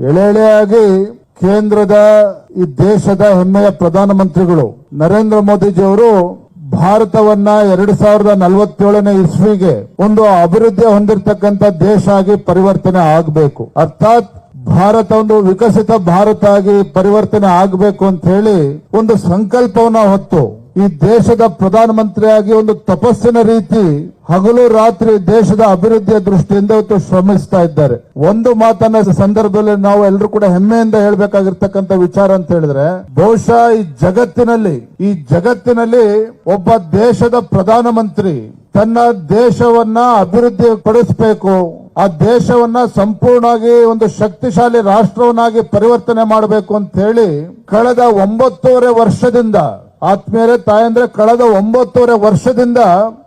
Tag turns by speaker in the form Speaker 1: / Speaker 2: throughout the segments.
Speaker 1: ಎಳೆ ಎಳೆಯಾಗಿ ಕೇಂದ್ರದ ಈ ದೇಶದ ಹೆಮ್ಮೆಯ ಪ್ರಧಾನಮಂತ್ರಿಗಳು ನರೇಂದ್ರ ಮೋದಿಜಿಯವರು ಭಾರತವನ್ನ ಎರಡು ಸಾವಿರದ ನಲವತ್ತೇಳನೇ ಇಸ್ವಿಗೆ ಒಂದು ಅಭಿವೃದ್ಧಿ ಹೊಂದಿರತಕ್ಕಂತ ದೇಶ ಆಗಿ ಪರಿವರ್ತನೆ ಆಗಬೇಕು. ಅರ್ಥಾತ್ ಭಾರತ ಒಂದು ವಿಕಸಿತ ಭಾರತ ಆಗಿ ಪರಿವರ್ತನೆ ಆಗಬೇಕು ಅಂತ ಹೇಳಿ ಒಂದು ಸಂಕಲ್ಪವನ್ನ ಹೊತ್ತು ಈ ದೇಶದ ಪ್ರಧಾನಮಂತ್ರಿಯಾಗಿ ಒಂದು ತಪಸ್ಸಿನ ರೀತಿ ಹಗಲು ರಾತ್ರಿ ದೇಶದ ಅಭಿವೃದ್ಧಿಯ ದೃಷ್ಟಿಯಿಂದ ಇವತ್ತು ಶ್ರಮಿಸ್ತಾ ಇದ್ದಾರೆ. ಒಂದು ಮಾತನ್ನ ಸಂದರ್ಭದಲ್ಲಿ ನಾವು ಎಲ್ಲರೂ ಕೂಡ ಹೆಮ್ಮೆಯಿಂದ ಹೇಳ್ಬೇಕಾಗಿರ್ತಕ್ಕಂಥ ವಿಚಾರ ಅಂತ ಹೇಳಿದ್ರೆ, ಬಹುಶಃ ಈ ಜಗತ್ತಿನಲ್ಲಿ ಈ ಜಗತ್ತಿನಲ್ಲಿ ಒಬ್ಬ ದೇಶದ ಪ್ರಧಾನಮಂತ್ರಿ ತನ್ನ ದೇಶವನ್ನ ಅಭಿವೃದ್ಧಿ ಪಡಿಸಬೇಕು ಆ ದೇಶವನ್ನ ಸಂಪೂರ್ಣವಾಗಿ ಒಂದು ಶಕ್ತಿಶಾಲಿ ರಾಷ್ಟ್ರವನ್ನಾಗಿ ಪರಿವರ್ತನೆ ಮಾಡಬೇಕು ಅಂತ ಹೇಳಿ, ಕಳೆದ ಒಂಬತ್ತೂವರೆ ವರ್ಷದಿಂದ ಆತ್ಮೀಯರೇ, ತಾಯಂದ್ರೆ, ಕಳೆದ ಒಂಬತ್ತೂವರೆ ವರ್ಷದಿಂದ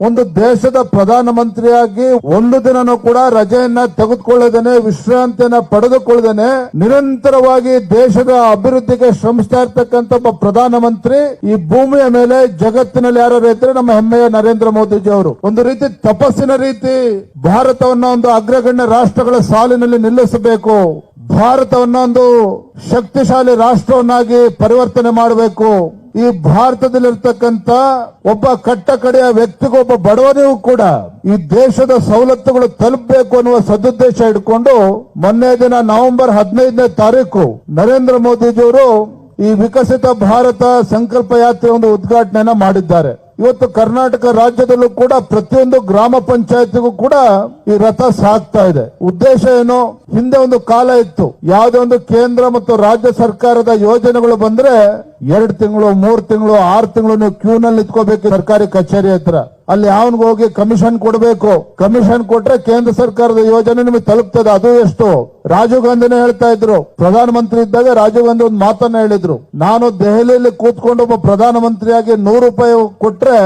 Speaker 1: ಒಂದು ದೇಶದ ಪ್ರಧಾನಮಂತ್ರಿಯಾಗಿ ಒಂದು ದಿನನೂ ಕೂಡ ರಜೆಯನ್ನ ತೆಗೆದುಕೊಳ್ಳದೇನೆ, ವಿಶ್ರಾಂತಿಯನ್ನ ಪಡೆದುಕೊಳ್ಳದೇನೆ, ನಿರಂತರವಾಗಿ ದೇಶದ ಅಭಿವೃದ್ಧಿಗೆ ಶ್ರಮಿಸ್ತಾ ಇರ್ತಕ್ಕಂಥ ಒಬ್ಬ ಪ್ರಧಾನಮಂತ್ರಿ ಈ ಭೂಮಿಯ ಮೇಲೆ ಜಗತ್ತಿನಲ್ಲಿ ಯಾರು ಇದ್ರೆ ನಮ್ಮ ಹೆಮ್ಮೆಯ ನರೇಂದ್ರ ಮೋದಿಜಿ ಅವರು. ಒಂದು ರೀತಿ ತಪಸ್ಸಿನ ರೀತಿ ಭಾರತವನ್ನ ಒಂದು ಅಗ್ರಗಣ್ಯ ರಾಷ್ಟ್ರಗಳ ಸಾಲಿನಲ್ಲಿ ನಿಲ್ಲಿಸಬೇಕು. ಭಾರತವನ್ನ ಒಂದು ಶಕ್ತಿಶಾಲಿ ರಾಷ್ಟ್ರವನ್ನಾಗಿ ಪರಿವರ್ತನೆ ಮಾಡಬೇಕು. ಈ ಭಾರತದಲ್ಲಿರ್ತಕ್ಕಂಥ ಒಬ್ಬ ಕಟ್ಟ ಕಡೆಯ ವ್ಯಕ್ತಿಗೊಬ್ಬ ಬಡವನಿಗೂ ಕೂಡ ಈ ದೇಶದ ಸವಲತ್ತುಗಳು ತಲುಪಬೇಕು ಅನ್ನುವ ಸದುದ್ದೇಶ ಇಟ್ಕೊಂಡು ಮೊನ್ನೆ ದಿನ ನವೆಂಬರ್ ಹದಿನೈದನೇ ತಾರೀಕು ನರೇಂದ್ರ ಮೋದಿಜಿಯವರು ಈ ವಿಕಸಿತ ಭಾರತ ಸಂಕಲ್ಪ ಯಾತ್ರೆ ಒಂದು ಉದ್ಘಾಟನೆಯನ್ನ ಮಾಡಿದ್ದಾರೆ. ಇವತ್ತು ಕರ್ನಾಟಕ ರಾಜ್ಯದಲ್ಲೂ ಕೂಡ ಪ್ರತಿಯೊಂದು ಗ್ರಾಮ ಪಂಚಾಯತ್ಗೂ ಕೂಡ ಈ ರಥ ಸಾಗ್ತಾ ಇದೆ. ಉದ್ದೇಶ ಏನು? ಹಿಂದೆ ಒಂದು ಕಾಲ ಇತ್ತು. ಯಾವುದೇ ಒಂದು ಕೇಂದ್ರ ಮತ್ತು ರಾಜ್ಯ ಸರ್ಕಾರದ ಯೋಜನೆಗಳು ಬಂದ್ರೆ ಎರಡು ತಿಂಗಳು, ಮೂರು ತಿಂಗಳು, ಆರು ತಿಂಗಳು ನೀವು ಕ್ಯೂ ನಲ್ಲಿ ನಿಂತ್ಕೋಬೇಕು ಸರ್ಕಾರಿ ಕಚೇರಿ ಹತ್ರ. ಅಲ್ಲಿ ಅವನಿಗೆ ಹೋಗಿ ಕಮಿಷನ್ ಕೊಡಬೇಕು. ಕಮಿಷನ್ ಕೊಟ್ರೆ ಕೇಂದ್ರ ಸರ್ಕಾರದ ಯೋಜನೆ ನಿಮಗೆ ತಲುಪ್ತದೆ. ಅದು ಎಷ್ಟು? ರಾಜೀವ್ ಗಾಂಧಿನೇ ಹೇಳ್ತಾ ಇದ್ರು. ಪ್ರಧಾನಮಂತ್ರಿ ಇದ್ದಾಗ ರಾಜೀವ್ ಗಾಂಧಿ ಒಂದು ಮಾತನ್ನ ಹೇಳಿದ್ರು. ನಾನು ದೆಹಲಿಯಲ್ಲಿ ಕೂತ್ಕೊಂಡು ಒಬ್ಬ ಪ್ರಧಾನಮಂತ್ರಿಯಾಗಿ ನೂರು ರೂಪಾಯಿ ಕೊಟ್ರೆ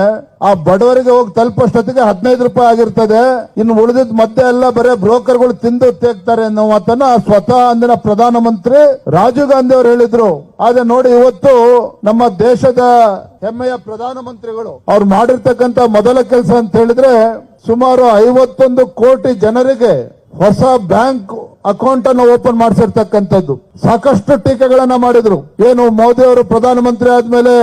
Speaker 1: ಆ ಬಡವರಿಗೆ ಹೋಗಿ ತಲುಪಷ್ಟೊತ್ತಿಗೆ ಹದಿನೈದು ರೂಪಾಯಿ ಆಗಿರ್ತದೆ. ಇನ್ನು ಉಳಿದಿದ್ದ ಮಧ್ಯೆ ಎಲ್ಲ ಬರೀ ಬ್ರೋಕರ್ಗಳು ತಿಂದು ತೆಗ್ತಾರೆ ಅನ್ನೋ ಮಾತನ್ನ ಸ್ವತಃ ಅಂದಿನ ಪ್ರಧಾನಮಂತ್ರಿ ರಾಜೀವ್ ಗಾಂಧಿ ಅವರು ಹೇಳಿದ್ರು. ಆದ್ರೆ ನೋಡಿ ಇವತ್ತು ನಮ್ಮ ದೇಶದ ಹೆಮ್ಮೆಯ ಪ್ರಧಾನಮಂತ್ರಿಗಳು ಅವ್ರು ಮಾಡಿರ್ತಕ್ಕಂತ ಮೊದಲ ಕೆಲಸ ಅಂತ ಹೇಳಿದ್ರೆ ಸುಮಾರು ಐವತ್ತೊಂದು ಕೋಟಿ ಜನರಿಗೆ ಹೊಸ ಬ್ಯಾಂಕ್ ಅಕೌಂಟ್ ಅನ್ನು ಓಪನ್ ಮಾಡಿಸಿರ್ತಕ್ಕಂಥದ್ದು. ಸಾಕಷ್ಟು ಟೀಕೆಗಳನ್ನ ಮಾಡಿದ್ರು. ಏನು ಮೋದಿ ಅವರು ಪ್ರಧಾನಮಂತ್ರಿ ಆದ್ಮೇಲೆ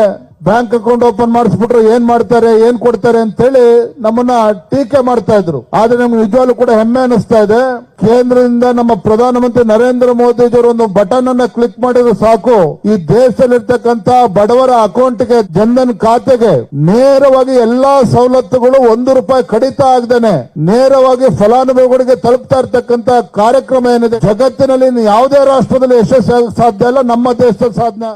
Speaker 1: ಬ್ಯಾಂಕ್ ಅಕೌಂಟ್ ಓಪನ್ ಮಾಡಿಸ್ಬಿಟ್ರೆ ಏನ್ ಮಾಡ್ತಾರೆ, ಏನ್ ಕೊಡ್ತಾರೆ ಅಂತ ಹೇಳಿ ನಮ್ಮನ್ನ ಟೀಕೆ ಮಾಡ್ತಾ ಇದ್ರು. ಆದ್ರೆ ನಮ್ಗೆ ನಿಜವಾಗ್ಲೂ ಕೂಡ ಹೆಮ್ಮೆ ಅನಿಸ್ತಾ ಇದೆ. ಕೇಂದ್ರದಿಂದ ನಮ್ಮ ಪ್ರಧಾನಮಂತ್ರಿ ನರೇಂದ್ರ ಮೋದಿ ಮೋದಿಜಿಯವರು ಒಂದು ಬಟನ್ ಅನ್ನ ಕ್ಲಿಕ್ ಮಾಡಿದ್ರೆ ಸಾಕು. ಈ ದೇಶದಲ್ಲಿರ್ತಕ್ಕಂತ ಬಡವರ ಅಕೌಂಟ್ಗೆ, ಜನ್ಧನ್ ಖಾತೆಗೆ ನೇರವಾಗಿ ಎಲ್ಲಾ ಸವಲತ್ತುಗಳು ಒಂದು ರೂಪಾಯಿ ಕಡಿತ ಆಗದೇನೆ. ನೇರವಾಗಿ ಫಲಾನುಭವಿಗಳಿಗೆ ತಲುಪ್ತಾ ಇರ್ತಕ್ಕಂತ ಕಾರ್ಯಕ್ರಮ ಏನಿದೆ? ಜಗತ್ತಿನಲ್ಲಿ ಯಾವುದೇ ರಾಷ್ಟ್ರದಲ್ಲಿ ಯಶಸ್ಸು ಸಾಧ್ಯ ಇಲ್ಲ. ನಮ್ಮ ದೇಶದ ಸಾಧನೆ